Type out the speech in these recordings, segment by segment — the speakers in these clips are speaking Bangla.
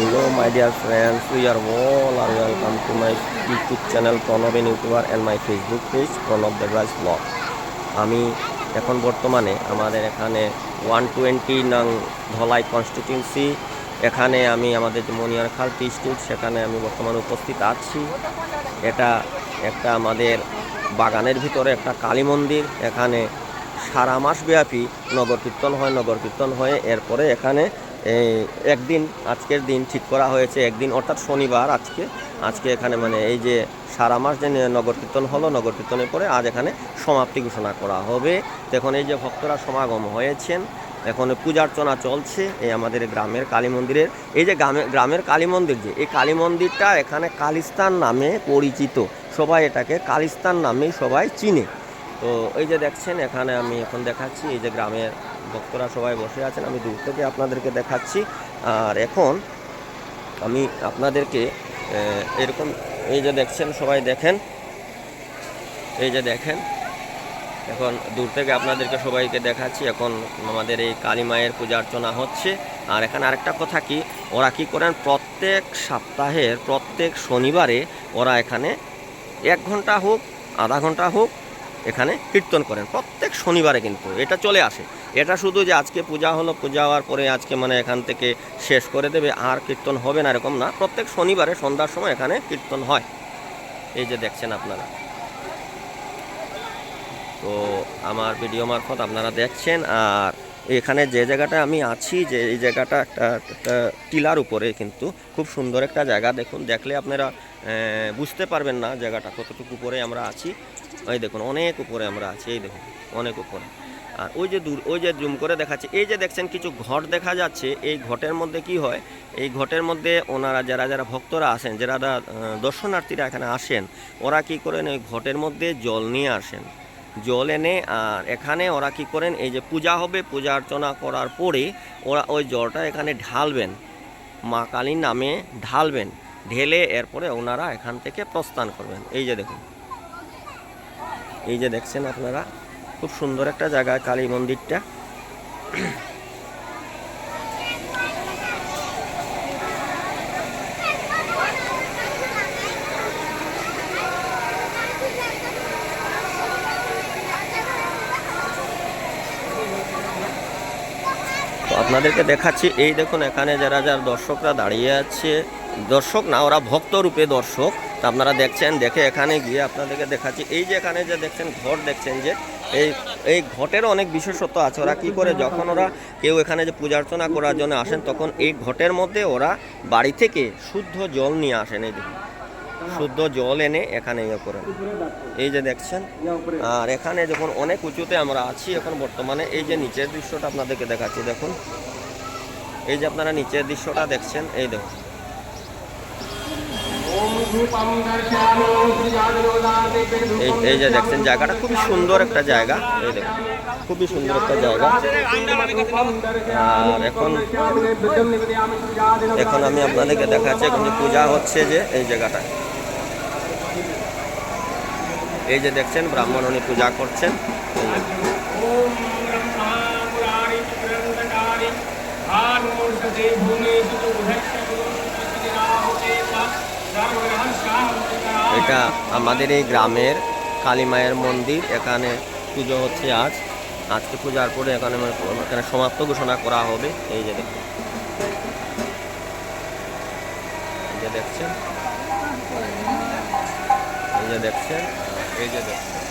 Hello, my dear friends. We are all are welcome to my YouTube channel Pranav in YouTuber and my Facebook page Pranav Devraj Vlog. আমি এখন বর্তমানে আমাদের এখানে ওয়ান টোয়েন্টি নং ধলাই কনস্টিটিউন্সি এখানে আমি আমাদের যে মনিয়ারখাল টি স্টেট সেখানে আমি বর্তমানে উপস্থিত আছি এটা একটা আমাদের বাগানের ভিতরে একটা কালী মন্দির এখানে সারা মাস ব্যাপী নগর কীর্তন হয় নগর কীর্তন হয়ে এরপরে এখানে একদিন, আজকের দিন ঠিক করা হয়েছে। একদিন অর্থাৎ শনিবার আজকে। আজকে এখানে মানে এই যে সারা মাস যে নগর কীর্তন হলো, নগর কীর্তনের পরে আজ এখানে সমাপ্তি ঘোষণা করা হবে। এখন এই যে ভক্তরা সমাগম হয়েছেন। এখন পূজার্চনা চলছে এই আমাদের গ্রামের কালী মন্দিরের। এই যে গ্রামে গ্রামের কালী মন্দির যে, এই কালী মন্দিরটা এখানে কালিস্তান নামে পরিচিত। সবাই এটাকে কালিস্তান নামেই সবাই চিনে। তো এই যে দেখছেন, এখানে আমি এখন দেখাচ্ছি এই যে গ্রামের ভক্তরা সবাই বসে আছেন। আমি দূর থেকে আপনাদেরকে দেখাচ্ছি। আর এখন আমি আপনাদেরকে এরকম এই যে দেখছেন, সবাই দেখেন? এই যে দেখেন? এখন দূর থেকে আপনাদেরকে সবাইকে দেখাচ্ছি। এখন আমাদের এই কালী মায়ের পূজা অর্চনা হচ্ছে। আর এখানে আরেকটা কথা কি, ওরা কি করেন? প্রত্যেক সপ্তাহের, প্রত্যেক শনিবারে ওরা এখানে এক ঘণ্টা হোক, আধা ঘণ্টা হোক, এখানে কীর্তন করেন। প্রত্যেক শনিবারে কিন্তু এটা চলে আসে। এটা শুধু যে আজকে পূজা হলো, পূজা হওয়ার পরে আজকে মানে এখান থেকে শেষ করে দেবে, আর কীর্তন হবে না এরকম না। প্রত্যেক শনিবারে সন্ধ্যার সময় এখানে কীর্তন হয়। এই যে দেখছেন আপনারা। তো আমার ভিডিও মারফত আপনারা দেখছেন, আর এখানে যে জায়গাটা আমি আছি, যে এই জায়গাটা একটা টিলার উপরে কিন্তু খুব সুন্দর একটা জায়গা দেখুন। দেখলে আপনারা বুঝতে পারবেন না জায়গাটা কতটুকু উপরে আমরা আছি। ওই দেখুন, অনেক উপরে আমরা আছি, এই দেখুন, অনেক উপরে। আর ওই যে দূর, ওই যে জুম করে দেখাচ্ছে। এই যে দেখছেন কিছু ঘট দেখা যাচ্ছে, এই ঘটের মধ্যে কি হয়? এই ঘটের মধ্যে ওনারা যারা যারা ভক্তরা আসেন, যারা দর্শনার্থীরা এখানে আসেন, ওরা কি করেন ওই ঘটের মধ্যে জল নিয়ে আসেন। জল এনে আর এখানে ওরা কি করেন, এই যে পূজা হবে, পূজা অর্চনা করার পরে ওরা ওই জলটা এখানে ঢালবেন। মা কালীর নামে ঢালবেন। ঢেলে এরপরে ওনারা এখান থেকে প্রস্থান করবেন। এই যে দেখুন। এই যে দেখছেন আপনারা? খুব সুন্দর একটা জায়গা, কালী মন্দিরটা। আপনাদেরকে দেখাচ্ছি, এই দেখুন এখানে যারা যারা দর্শকরা দাঁড়িয়ে আছে দর্শক না, ওরা ভক্ত রূপে দর্শক। তা আপনারা দেখছেন, দেখে এখানে গিয়ে আপনাদেরকে দেখাচ্ছি। এই যে এখানে যে দেখছেন, ঘট দেখছেন যে, এই এই ঘটেরও অনেক বিশেষত্ব আছে। ওরা কি করে, যখন ওরা কেউ এখানে যে পূজা অর্চনা করার জন্য আসেন, তখন এই ঘটের মধ্যে ওরা বাড়ি থেকে শুদ্ধ জল নিয়ে আসেন। এই শুদ্ধ জল এনে এখানে ইয়ে করেন। এই যে দেখছেন, আর এখানে যখন অনেক উঁচুতে আমরা আছি এখন বর্তমানে, এই যে নিচের দৃশ্যটা আপনাদেরকে দেখাচ্ছি। দেখুন, এই যে আপনারা নিচের দৃশ্যটা দেখছেন, এই দেখুন। এই এই যে দেখছেন জায়গাটা খুবই সুন্দর একটা জায়গা। এই দেখুন, খুবই সুন্দর একটা জায়গা। আর এখন এখন আমি আপনাদেরকে দেখাচ্ছি, এখন পূজা হচ্ছে যে এই জায়গাটা এই যে দেখছেন, ব্রাহ্মণ উনি পূজা করছেন। যে। এটা আমাদের এই গ্রামের কালী মায়ের মন্দির। এখানে পুজো হচ্ছে আজ। আজকে পূজার পরে এখানে মানে এখানে সমাপ্ত ঘোষণা করা হবে। এই যে দেখুন। দেখছেন? এই যে দেখছেন? এই যে দেখছেন?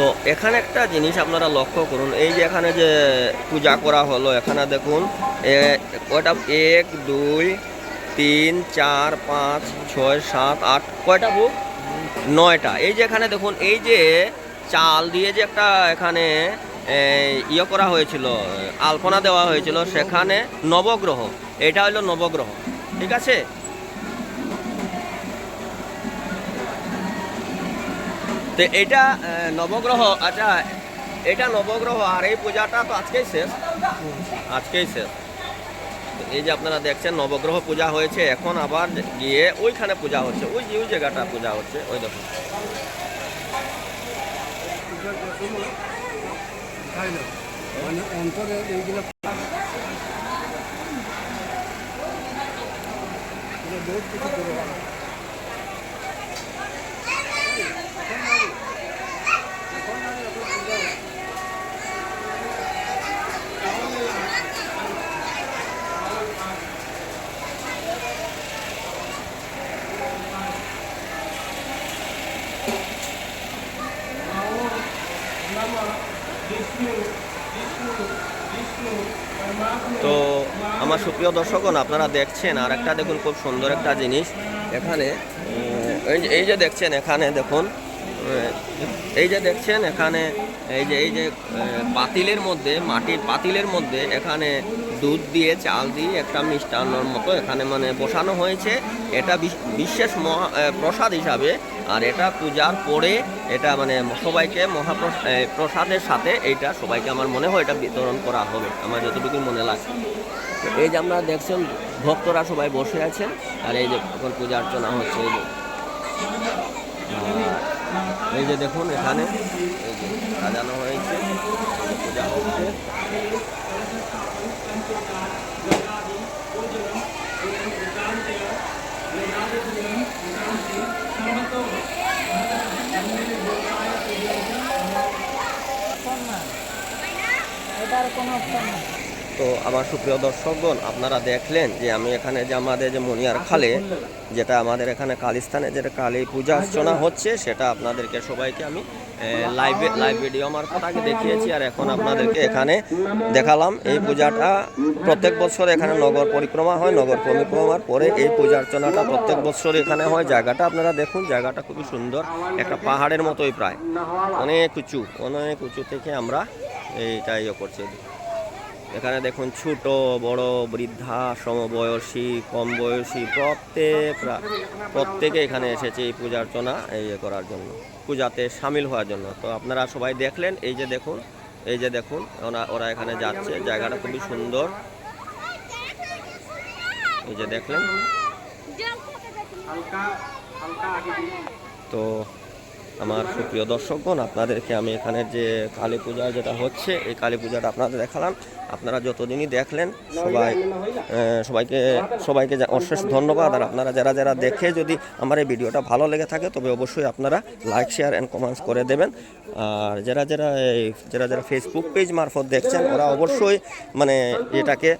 তো এখানে একটা জিনিস আপনারা লক্ষ্য করুন, এই যে এখানে যে পূজা করা হলো, এখানে দেখুন কয়টা, এক, দুই, তিন, চার, পাঁচ, ছয়, সাত, আট, কয়টা বুক? নয়টা। এই যে এখানে দেখুন, এই যে চাল দিয়ে যে একটা এখানে ইয়ে করা হয়েছিল, আলপনা দেওয়া হয়েছিল, সেখানে নবগ্রহ, এটা হলো নবগ্রহ, ঠিক আছে? তো এটা নবগ্রহ আচ্ছা এটা নবগ্রহ আর এই পূজাটা তো আজকেই শেষ। আজকেই শেষ। এই যে আপনারা দেখছেন, নবগ্রহ পূজা হয়েছে, এখন আবার গিয়ে ওইখানে পূজা হচ্ছে, ওই যে ওই জায়গাটা পূজা হচ্ছে, ওই দেখুন। তো আমার সুপ্রিয় দর্শকগণ, আপনারা দেখছেন আর একটা দেখুন খুব সুন্দর একটা জিনিস। এখানে এই যে দেখছেন এখানে দেখুন এই যে দেখছেন এখানে, এই যে এই যে পাতিলের মধ্যে, মাটির পাতিলের মধ্যে এখানে দুধ দিয়ে, চাল দিয়ে একটা মিষ্টান্নর মতো এখানে মানে বসানো হয়েছে। এটা বিশ- বিশেষ মহা প্রসাদ হিসাবে আর এটা পূজার পরে এটা মানে সবাইকে মহাপ্রসাদের সাথে এইটা সবাইকে আমার মনে হয় এটা বিতরণ করা হবে, আমার যতটুকু মনে লাগছে তো এই যে আমরা দেখছেন, ভক্তরা সবাই বসে আছেন, আর এই যে এখন পূজা অর্চনা হচ্ছে, এই যে। এই যে দেখুন এখানে, এই যে সাজানো হয়েছে পূজা হচ্ছে। এটার কোনো তো আমার সুপ্রিয় দর্শকগণ, আপনারা দেখলেন যে আমি এখানে যে আমাদের যে মনিয়ার খালে, যেটা আমাদের এখানে কালিস্থানে যেটা কালী পূজা অর্চনা হচ্ছে, সেটা আপনাদেরকে সবাইকে আমি লাইভে লাইভ ভিডিও মারফত আগে দেখিয়েছি, আর এখন আপনাদেরকে এখানে দেখালাম। এই পূজাটা প্রত্যেক বছর এখানে নগর পরিক্রমা হয়, নগর পরিক্রমার পরে এই পূজা অর্চনাটা প্রত্যেক বছর এখানে হয়। জায়গাটা আপনারা দেখুন, জায়গাটা খুবই সুন্দর, একটা পাহাড়ের মতোই প্রায়। অনেক উঁচু অনেক উঁচু থেকে আমরা এইটা ইয়ে করছি। এখানে দেখুন ছোট বড় বৃদ্ধা সমবয়সী কম বয়সী প্রত্যেকরা প্রত্যেকে এখানে এসেছে এই পূজা অর্চনা এই ইয়ে করার জন্য পূজাতে সামিল হওয়ার জন্য। তো আপনারা সবাই দেখলেন এই যে দেখুন এই যে দেখুন ওরা ওরা এখানে যাচ্ছে জায়গাটা খুবই সুন্দর। এই যে দেখলেন। তো আমার সুপ্রিয় দর্শকগণ, আপনাদেরকে আমি এখানে যে কালী পূজা যেটা হচ্ছে, এই কালী পূজাটা আপনাদের দেখালাম। আপনারা যতদিনই দেখলেন, সবাই সবাইকে সবাইকে অশেষ ধন্যবাদ। আর আপনারা যারা যারা দেখে যদি আমার এই ভিডিওটা ভালো লেগে থাকে, তবে অবশ্যই আপনারা লাইক শেয়ার অ্যান্ড কমেন্টস করে দেবেন। আর যারা যারা এই, যারা যারা ফেসবুক পেজ মারফত দেখছেন, ওরা অবশ্যই মানে এটাকে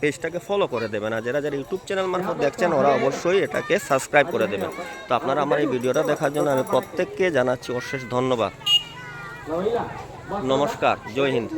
পেজটাকে ফলো করে দেবেন। আর যারা যারা ইউটিউব চ্যানেল মারফত দেখছেন, ওরা অবশ্যই এটাকে সাবস্ক্রাইব করে দেবেন। তো আপনারা আমার এই ভিডিওটা দেখার জন্য আমি প্রত্যেককে জানাচ্ছি অশেষ ধন্যবাদ। নমস্কার, জয় হিন্দ।